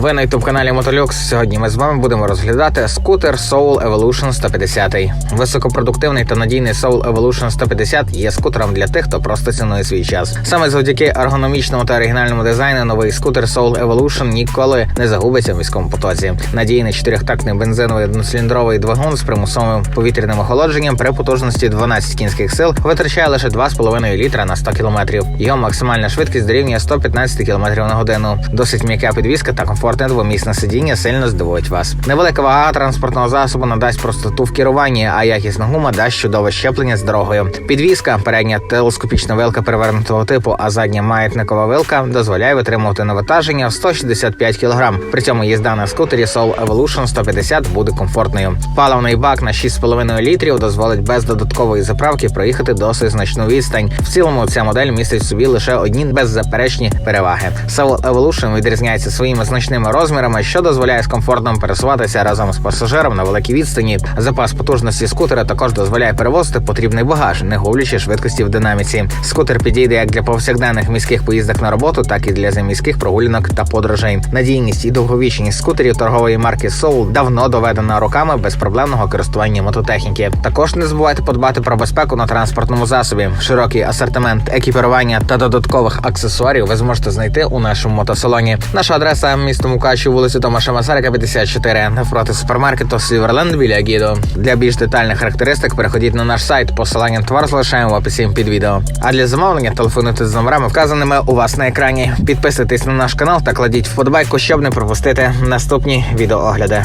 Ви на youtube каналі Мотолюкс. Сьогодні ми з вами будемо розглядати скутер Soul Evolution 150. Високопродуктивний та надійний Soul Evolution 150 є скутером для тих, хто просто цінує свій час. Саме завдяки ергономічному та оригінальному дизайну новий скутер Soul Evolution ніколи не загубиться в міському потоці. Надійний чотирьохтактний бензиновий одноциліндровий двигун з примусовим повітряним охолодженням при потужності 12 кінських сил витрачає лише 2,5 літра на 100 кілометрів. Його максимальна швидкість дорівнює 115 км на годину. Досить м'яка підвізка та комфортне двомісне сидіння сильно здивують вас. Невелика вага транспортного засобу надасть простоту в керуванні, а якісна гума дасть чудове щеплення з дорогою. Підвізка, передня телескопічна вилка перевернутого типу, а задня маятникова вилка дозволяє витримувати навантаження в 165 кг. При цьому їзда на скутері Soul Evolution 150 буде комфортною. Паливний бак на 6,5 літрів дозволить без додаткової заправки проїхати досить значну відстань. В цілому ця модель містить в собі лише одні беззаперечні переваги. Soul Evolution відрізняється своїми значними розмірами, що дозволяє з комфортом пересуватися разом з пасажиром на великій відстані. Запас потужності скутера також дозволяє перевозити потрібний багаж, не гублячи швидкості в динаміці. Скутер підійде як для повсякденних міських поїздок на роботу, так і для заміських прогулянок та подорожей. Надійність і довговічність скутерів торгової марки Soul давно доведена роками безпроблемного користування мототехніки. Також не забувайте подбати про безпеку на транспортному засобі. Широкий асортимент екіпірування та додаткових аксесуарів ви зможете знайти у нашому мотосалоні. Наша адреса місто Мукачів, вулицю Томаша Масарика, 54, навпроти супермаркету Сіверленд біля Гідо. Для більш детальних характеристик переходіть на наш сайт. Посилання товар залишаємо в описі під відео. А для замовлення телефонуйте з номерами, вказаними у вас на екрані. Підписуйтесь на наш канал та кладіть вподобайку, щоб не пропустити наступні відеоогляди.